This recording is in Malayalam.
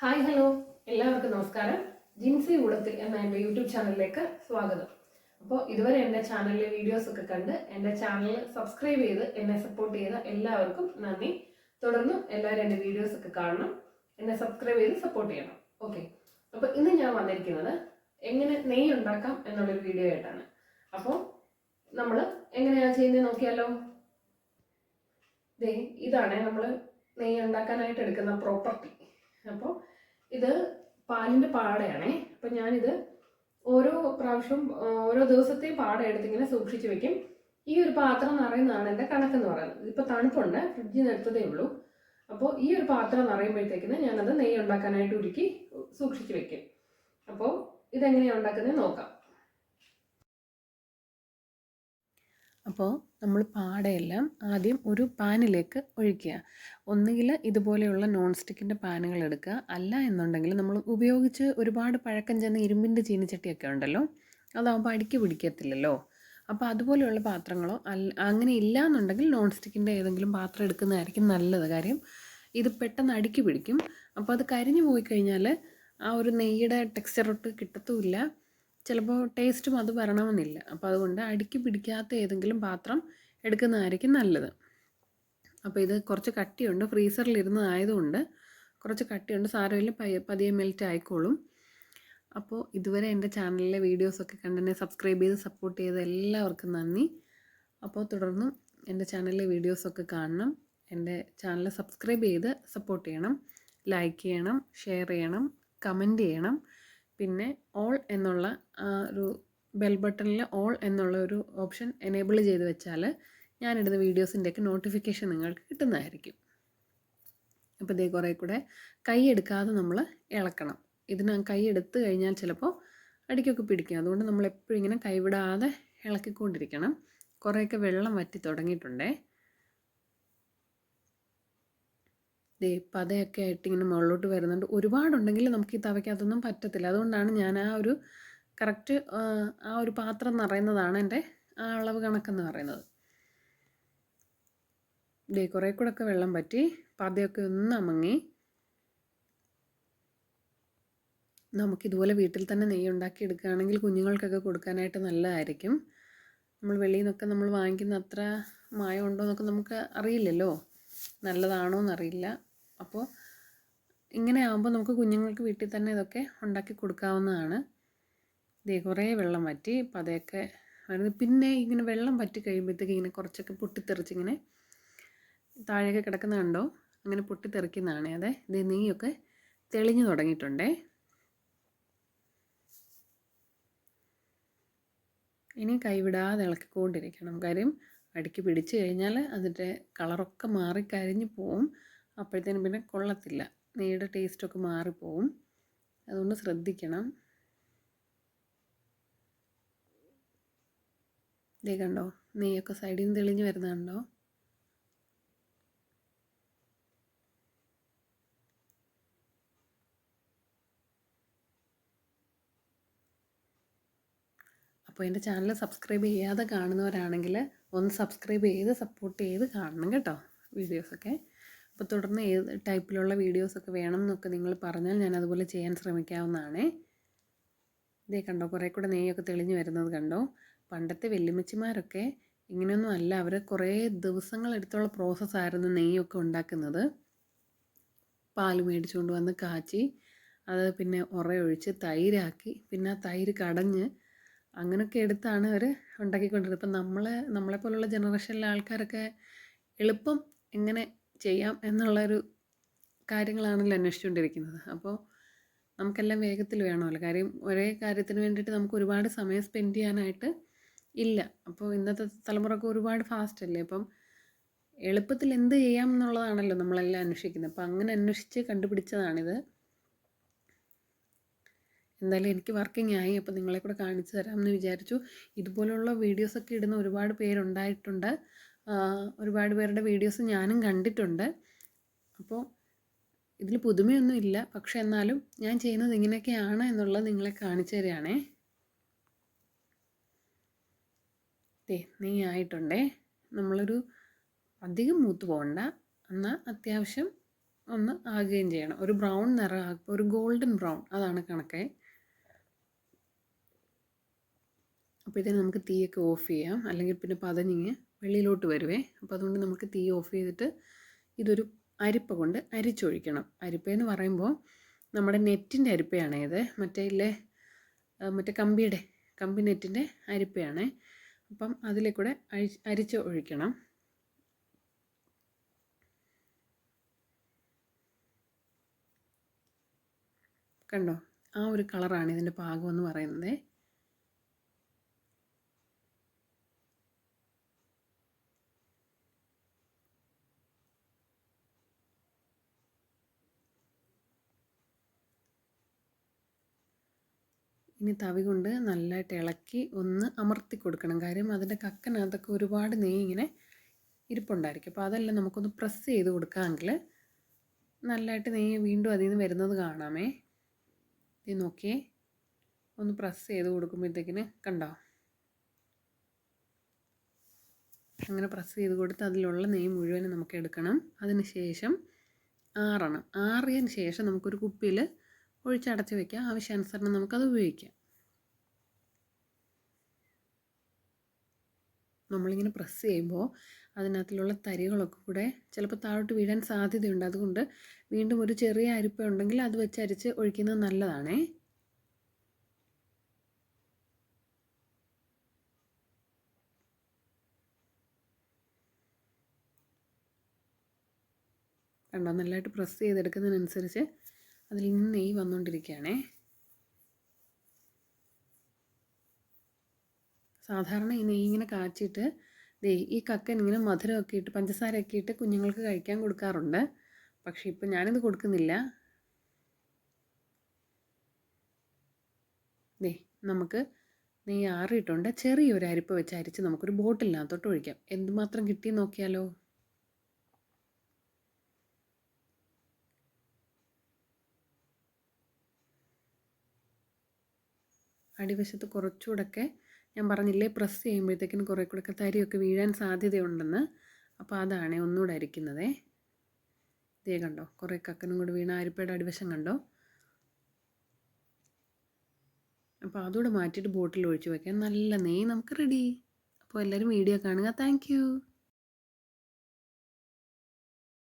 Hi hello. എല്ലാവർക്കും നമസ്കാരം. ജിൻസി ഉടത്തിൽ എന്ന എന്റെ യൂട്യൂബ് ചാനലിലേക്ക് സ്വാഗതം. അപ്പോൾ ഇതുവരെ എന്റെ ചാനലിലെ വീഡിയോസ് ഒക്കെ കണ്ട് എന്റെ ചാനൽ സബ്സ്ക്രൈബ് ചെയ്ത് എന്നെ സപ്പോർട്ട് ചെയ്ത എല്ലാവർക്കും നന്ദി. തുടർന്നും എല്ലാവരും എന്റെ വീഡിയോസ് ഒക്കെ കാണണം. എന്നെ സബ്സ്ക്രൈബ് ചെയ്ത് സപ്പോർട്ട് ചെയ്യണം. ഓക്കെ അപ്പോൾ ഇന്ന് ഞാൻ വന്നിരിക്കുന്നത് എങ്ങനെ നെയ്യ് ഉണ്ടാക്കാം എന്നുള്ളൊരു വീഡിയോ ആയിട്ടാണ്. അപ്പോൾ നമ്മൾ എങ്ങനെയാണ് ചെയ്യുന്നത് നോക്കിയാലോ? ദേ ഇതാണ് നമ്മൾ നെയ്യ് ഉണ്ടാക്കാനായിട്ട് എടുക്കുന്ന പ്രോപ്പർട്ടി അപ്പോൾ ഇത് പാലിന്റെ പാടയാണേ. അപ്പം ഞാനിത് ഓരോ പ്രാവശ്യം ഓരോ ദിവസത്തെയും പാട എടുത്തിങ്ങനെ സൂക്ഷിച്ചു വെക്കും. ഈ ഒരു പാത്രം നിറയുന്നതാണ് എന്റെ കണക്കെന്ന് പറയുന്നത്. ഇപ്പോൾ തണുപ്പുണ്ട് ഫ്രിഡ്ജിൽ നിന്ന് എടുത്തതേ ഉള്ളൂ. അപ്പോൾ ഈ ഒരു പാത്രം നിറയുമ്പോഴത്തേക്കിന് ഞാനത് നെയ്യ് ഉണ്ടാക്കാനായിട്ട് ഉരുക്കി സൂക്ഷിച്ചു വെക്കും. അപ്പോൾ ഇതെങ്ങനെയാണ് ഉണ്ടാക്കുന്നത് നോക്കാം. അപ്പോൾ നമ്മൾ പാടയെല്ലാം ആദ്യം ഒരു പാനിലേക്ക് ഒഴിക്കുക. ഒന്നുകിൽ ഇതുപോലെയുള്ള നോൺ സ്റ്റിക്കിന്റെ പാനുകൾ എടുക്കുക. അല്ല എന്നുണ്ടെങ്കിൽ നമ്മൾ ഉപയോഗിച്ച് ഒരുപാട് പഴക്കം ചെന്ന ഇരുമ്പിന്റെ ചീനിച്ചട്ടിയൊക്കെ ഉണ്ടല്ലോ അതാകുമ്പോൾ അടിക്ക് പിടിക്കത്തില്ലല്ലോ. അപ്പോൾ അതുപോലെയുള്ള പാത്രങ്ങളോ അല്ല അങ്ങനെ ഇല്ല എന്നുണ്ടെങ്കിൽ നോൺ സ്റ്റിക്കിന്റെ ഏതെങ്കിലും പാത്രം എടുക്കുന്നതായിരിക്കും നല്ലത്. കാര്യം ഇത് പെട്ടെന്ന് അടുക്കി പിടിക്കും. അപ്പോൾ അത് കരിഞ്ഞു പോയി കഴിഞ്ഞാൽ ആ ഒരു നെയ്യുടെ ടെക്സ്ചറൊട്ട് കിട്ടത്തുമില്ല. ചിലപ്പോൾ ടേസ്റ്റും അത് വരണമെന്നില്ല. അപ്പോൾ അതുകൊണ്ട് അടിക്ക് പിടിക്കാത്ത ഏതെങ്കിലും പാത്രം എടുക്കുന്നതായിരിക്കും നല്ലത്. അപ്പോൾ ഇത് കുറച്ച് കട്ടിയുണ്ട്. ഫ്രീസറിലിരുന്നതായതുകൊണ്ട് കുറച്ച് കട്ടിയുണ്ട്. സാരമില്ല. പയ്യെ പതിയെ മെൽറ്റ് ആയിക്കോളും അപ്പോൾ ഇതുവരെ എന്റെ ചാനലിലെ വീഡിയോസൊക്കെ കണ്ടെന്നെ സബ്സ്ക്രൈബ് ചെയ്ത് സപ്പോർട്ട് ചെയ്ത എല്ലാവർക്കും നന്ദി. അപ്പോൾ തുടർന്നും എന്റെ ചാനലിലെ വീഡിയോസൊക്കെ കാണണം. എന്റെ ചാനൽ സബ്സ്ക്രൈബ് ചെയ്ത് സപ്പോർട്ട് ചെയ്യണം. ലൈക്ക് ചെയ്യണം. ഷെയർ ചെയ്യണം. കമന്റ് ചെയ്യണം. പിന്നെ ഓൾ എന്നുള്ള ആ ഒരു ബെൽ ബട്ടണിൽ ഓൾ എന്നുള്ള ഒരു ഓപ്ഷൻ എനേബിൾ ചെയ്ത് വെച്ചാൽ ഞാനിടുന്ന വീഡിയോസിന്റെയൊക്കെ നോട്ടിഫിക്കേഷൻ നിങ്ങൾക്ക് കിട്ടുന്നതായിരിക്കും. അപ്പോൾ ഇതേ കുറേ കൂടെ കൈ എടുക്കാതെ നമ്മൾ ഇളക്കണം. ഇതിന് കൈ എടുത്തു കഴിഞ്ഞാൽ ചിലപ്പോൾ അടിക്കൊക്കെ പിടിക്കും. അതുകൊണ്ട് നമ്മൾ എപ്പോഴും ഇങ്ങനെ കൈവിടാതെ ഇളക്കിക്കൊണ്ടിരിക്കണം. കുറേയൊക്കെ വെള്ളം വറ്റി തുടങ്ങിയിട്ടുണ്ടേ. ദേ പതയൊക്കെ ആയിട്ട് ഇങ്ങനെ മുകളിലോട്ട് വരുന്നുണ്ട്. ഒരുപാടുണ്ടെങ്കിൽ നമുക്ക് ഈ തവയ്ക്കകത്തൊന്നും പറ്റത്തില്ല. അതുകൊണ്ടാണ് ഞാൻ ആ ഒരു കറക്റ്റ് ആ ഒരു പാത്രം നിറയുന്നതാണ് എന്റെ ആ അളവ് കണക്കെന്ന് പറയുന്നത്. ദേ കുറേ കൂടെ ഒക്കെ വെള്ളം പറ്റി. പതയൊക്കെ ഒന്ന് അമങ്ങി. നമുക്കിതുപോലെ വീട്ടിൽ തന്നെ നെയ്യ് ഉണ്ടാക്കി എടുക്കുകയാണെങ്കിൽ കുഞ്ഞുങ്ങൾക്കൊക്കെ കൊടുക്കാനായിട്ട് നല്ലതായിരിക്കും. നമ്മൾ വെളിയിൽ നിന്നൊക്കെ നമ്മൾ വാങ്ങിക്കുന്ന അത്ര മായം ഉണ്ടോ എന്നൊക്കെ നമുക്ക് അറിയില്ലല്ലോ. നല്ലതാണോ എന്നറിയില്ല അപ്പോൾ ഇങ്ങനെ ആകുമ്പോൾ നമുക്ക് കുഞ്ഞുങ്ങൾക്ക് വീട്ടിൽ തന്നെ ഇതൊക്കെ ഉണ്ടാക്കി കൊടുക്കാവുന്നതാണ്. ഇതേ കുറേ വെള്ളം വറ്റി പതയൊക്കെ വരുന്നത് പിന്നെ ഇങ്ങനെ വെള്ളം വറ്റി കഴിയുമ്പോഴത്തേക്ക് ഇങ്ങനെ കുറച്ചൊക്കെ പൊട്ടിത്തെറിച്ചിങ്ങനെ താഴെയൊക്കെ കിടക്കുന്ന കണ്ടോ? അങ്ങനെ പൊട്ടിത്തെറിക്കുന്നതാണ്. അതെ ഇത് നെയ്യൊക്കെ തെളിഞ്ഞു തുടങ്ങിയിട്ടുണ്ടേ. ഇനി കൈവിടാതെ ഇളക്കിക്കൊണ്ടിരിക്കണം. കാര്യം അടിക്ക് പിടിച്ചു കഴിഞ്ഞാൽ അതിന്റെ കളറൊക്കെ മാറി കരിഞ്ഞു പോവും. അപ്പോഴത്തേനും പിന്നെ കൊള്ളത്തില്ല. നെയ്യുടെ ടേസ്റ്റൊക്കെ മാറിപ്പോവും അതുകൊണ്ട് ശ്രദ്ധിക്കണം. ഇതേ കണ്ടോ? നെയ്യൊക്കെ സൈഡിൽ നിന്ന് തെളിഞ്ഞ് വരുന്നുണ്ടോ അപ്പോൾ എന്റെ ചാനൽ സബ്സ്ക്രൈബ് ചെയ്യാതെ കാണുന്നവരാണെങ്കിൽ ഒന്ന് സബ്സ്ക്രൈബ് ചെയ്ത് സപ്പോർട്ട് ചെയ്ത് കാണണം കേട്ടോ വീഡിയോസൊക്കെ അപ്പോൾ തുടർന്ന് ഏത് ടൈപ്പിലുള്ള വീഡിയോസൊക്കെ വേണം എന്നൊക്കെ നിങ്ങൾ പറഞ്ഞാൽ ഞാൻ അതുപോലെ ചെയ്യാൻ ശ്രമിക്കാവുന്നതാണേ. ഇതേ കണ്ടോ കുറേ കൂടെ നെയ്യൊക്കെ തെളിഞ്ഞു വരുന്നത് കണ്ടോ? പണ്ടത്തെ വെല്ലുമിച്ചിമാരൊക്കെ ഇങ്ങനെയൊന്നും അല്ല. അവർ കുറേ ദിവസങ്ങളെടുത്തുള്ള പ്രോസസ്സായിരുന്നു നെയ്യൊക്കെ ഉണ്ടാക്കുന്നത്. പാൽ മേടിച്ചുകൊണ്ട് വന്ന് കാച്ചി അത് പിന്നെ ഉറയൊഴിച്ച് തൈരാക്കി പിന്നെ ആ തൈര് കടഞ്ഞ് അങ്ങനെയൊക്കെ എടുത്താണ് അവർ ഉണ്ടാക്കിക്കൊണ്ടിരുന്നത്. ഇപ്പം നമ്മളെ നമ്മളെപ്പോലുള്ള ജനറേഷനിലെ ആൾക്കാരൊക്കെ എളുപ്പം എങ്ങനെ ചെയ്യാം എന്നുള്ളൊരു കാര്യങ്ങളാണല്ലോ അന്വേഷിച്ചുകൊണ്ടിരിക്കുന്നത്. അപ്പോൾ നമുക്കെല്ലാം വേഗത്തിൽ വേണമല്ലോ. കാര്യം ഒരേ കാര്യത്തിന് വേണ്ടിയിട്ട് നമുക്ക് ഒരുപാട് സമയം സ്പെൻഡ് ചെയ്യാനായിട്ട് ഇല്ല. അപ്പോൾ ഇന്നത്തെ തലമുറയ്ക്ക് ഒരുപാട് ഫാസ്റ്റ് അല്ലേ? അപ്പം എളുപ്പത്തിൽ എന്ത് ചെയ്യാം എന്നുള്ളതാണല്ലോ നമ്മളെല്ലാം അന്വേഷിക്കുന്നത്. അപ്പം അങ്ങനെ അന്വേഷിച്ച് കണ്ടുപിടിച്ചതാണിത്. എന്തായാലും എനിക്ക് വർക്കിംഗ് ആയി അപ്പോൾ നിങ്ങളെ കൂടെ കാണിച്ചു തരാമെന്ന് വിചാരിച്ചു. ഇതുപോലുള്ള വീഡിയോസൊക്കെ ഇടുന്ന ഒരുപാട് പേരുണ്ടായിട്ടുണ്ട്. ഒരുപാട് പേരുടെ വീഡിയോസ് ഞാനും കണ്ടിട്ടുണ്ട്. അപ്പോൾ ഇതിൽ പുതുമയൊന്നും ഇല്ല. പക്ഷേ എന്നാലും ഞാൻ ചെയ്യുന്നത് ഇങ്ങനെയൊക്കെയാണ് എന്നുള്ളത് നിങ്ങളെ കാണിച്ചു തരികയാണേ. ദേ നീ ആയിട്ടുണ്ടേ. നമ്മളൊരു അധികം മൂത്ത് പോകണ്ട. എന്നാൽ അത്യാവശ്യം ഒന്ന് ആകുകയും ചെയ്യണം. ഒരു ബ്രൗൺ നിറം ഒരു ഗോൾഡൻ ബ്രൗൺ അതാണ് കണക്കെ. അപ്പോൾ ഇതിന് നമുക്ക് തീയൊക്കെ ഓഫ് ചെയ്യാം. അല്ലെങ്കിൽ പിന്നെ പതഞ്ഞിങ്ങ് വെളിയിലോട്ട് വരുവേ. അപ്പോൾ അതുകൊണ്ട് നമുക്ക് തീ ഓഫ് ചെയ്തിട്ട് ഇതൊരു അരിപ്പ കൊണ്ട് അരിച്ചൊഴിക്കണം. അരിപ്പയെന്ന് പറയുമ്പോൾ നമ്മുടെ നെറ്റിന്റെ അരിപ്പയാണ് ഇത്. മറ്റേ ഇല്ലേ മറ്റേ കമ്പിയുടെ കമ്പി നെറ്റിന്റെ അരിപ്പയാണ്. അപ്പം അതിലേക്കൂടെ അഴി അരിച്ച് ഒഴിക്കണം കണ്ടോ? ആ ഒരു കളറാണ് ഇതിന്റെ പാകം എന്ന് പറയുന്നത്. ഇനി തവി കൊണ്ട് നല്ലതായിട്ട് ഇളക്കി ഒന്ന് അമർത്തി കൊടുക്കണം. കാര്യം അതിന്റെ കക്കനകത്തൊക്കെ ഒരുപാട് നെയ്യ് ഇങ്ങനെ ഇരിപ്പുണ്ടായിരിക്കും. അപ്പോൾ അതെല്ലാം നമുക്കൊന്ന് പ്രസ് ചെയ്ത് കൊടുക്കാമെങ്കിൽ നല്ലതായിട്ട് നെയ്യ് വീണ്ടും അതിൽ നിന്ന് വരുന്നത് കാണാമേ. ഇത് നോക്കിയേ ഒന്ന് പ്രസ് ചെയ്ത് കൊടുക്കുമ്പോഴത്തേക്കിന് കണ്ടോ? അങ്ങനെ പ്രസ് ചെയ്ത് കൊടുത്ത് അതിലുള്ള നെയ്യ് മുഴുവനും നമുക്ക് എടുക്കണം. അതിന് ശേഷം ആറണം. ആറിയതിന് ശേഷം നമുക്കൊരു കുപ്പിയിൽ ഒഴിച്ചടച്ച് വെക്കാം. ആവശ്യാനുസരണം നമുക്കത് ഉപയോഗിക്കാം. നമ്മളിങ്ങനെ പ്രസ് ചെയ്യുമ്പോൾ അതിനകത്തുള്ള തരികളൊക്കെ കൂടെ ചിലപ്പോൾ താഴോട്ട് വീഴാൻ സാധ്യതയുണ്ട്. അതുകൊണ്ട് വീണ്ടും ഒരു ചെറിയ അരിപ്പ ഉണ്ടെങ്കിൽ അത് വെച്ച് അരിച്ച് ഒഴിക്കുന്നത് നല്ലതാണേ. കണ്ടോ? നല്ലതായിട്ട് പ്രസ് ചെയ്തെടുക്കുന്നതിനനുസരിച്ച് അതിൽ നിന്ന് നെയ്യ് വന്നുകൊണ്ടിരിക്കുകയാണേ സാധാരണ ഈ നെയ്യ് ഇങ്ങനെ കാച്ചിട്ട് ദേ ഈ കക്കൻ ഇങ്ങനെ മധുരമൊക്കെ ഇട്ട് പഞ്ചസാരയൊക്കെ ഇട്ട് കുഞ്ഞുങ്ങൾക്ക് കഴിക്കാൻ കൊടുക്കാറുണ്ട്. പക്ഷേ ഇപ്പം ഞാനിത് കൊടുക്കുന്നില്ല. ദേ നമുക്ക് നെയ്യ് ആറിയിട്ടുണ്ട്. ചെറിയൊരു അരിപ്പ് വെച്ച് അരിച്ച് നമുക്കൊരു ബോട്ടിലിനകത്തോട്ട് ഒഴിക്കാം. എന്തുമാത്രം കിട്ടി നോക്കിയാലോ? അടിവശത്ത് കുറച്ചുകൂടെയൊക്കെ ഞാൻ പറഞ്ഞില്ലേ പ്രസ് ചെയ്യുമ്പോഴത്തേക്കിന് കുറേ കൂടെയൊക്കെ തരിയൊക്കെ വീഴാൻ സാധ്യതയുണ്ടെന്ന്. അപ്പോൾ അതാണ് ഒന്നുകൂടെ അരിക്കുന്നതേ. ഇതേ കണ്ടോ കുറേ കക്കനും കൂടെ വീണ അരിപ്പയുടെ അടിവശം കണ്ടോ? അപ്പോൾ അതുകൂടെ മാറ്റിയിട്ട് ബോട്ടിൽ ഒഴിച്ച് വയ്ക്കാം നല്ല നെയ് നമുക്ക് റെഡി അപ്പോൾ എല്ലാവരും വീഡിയോ കാണുക. താങ്ക്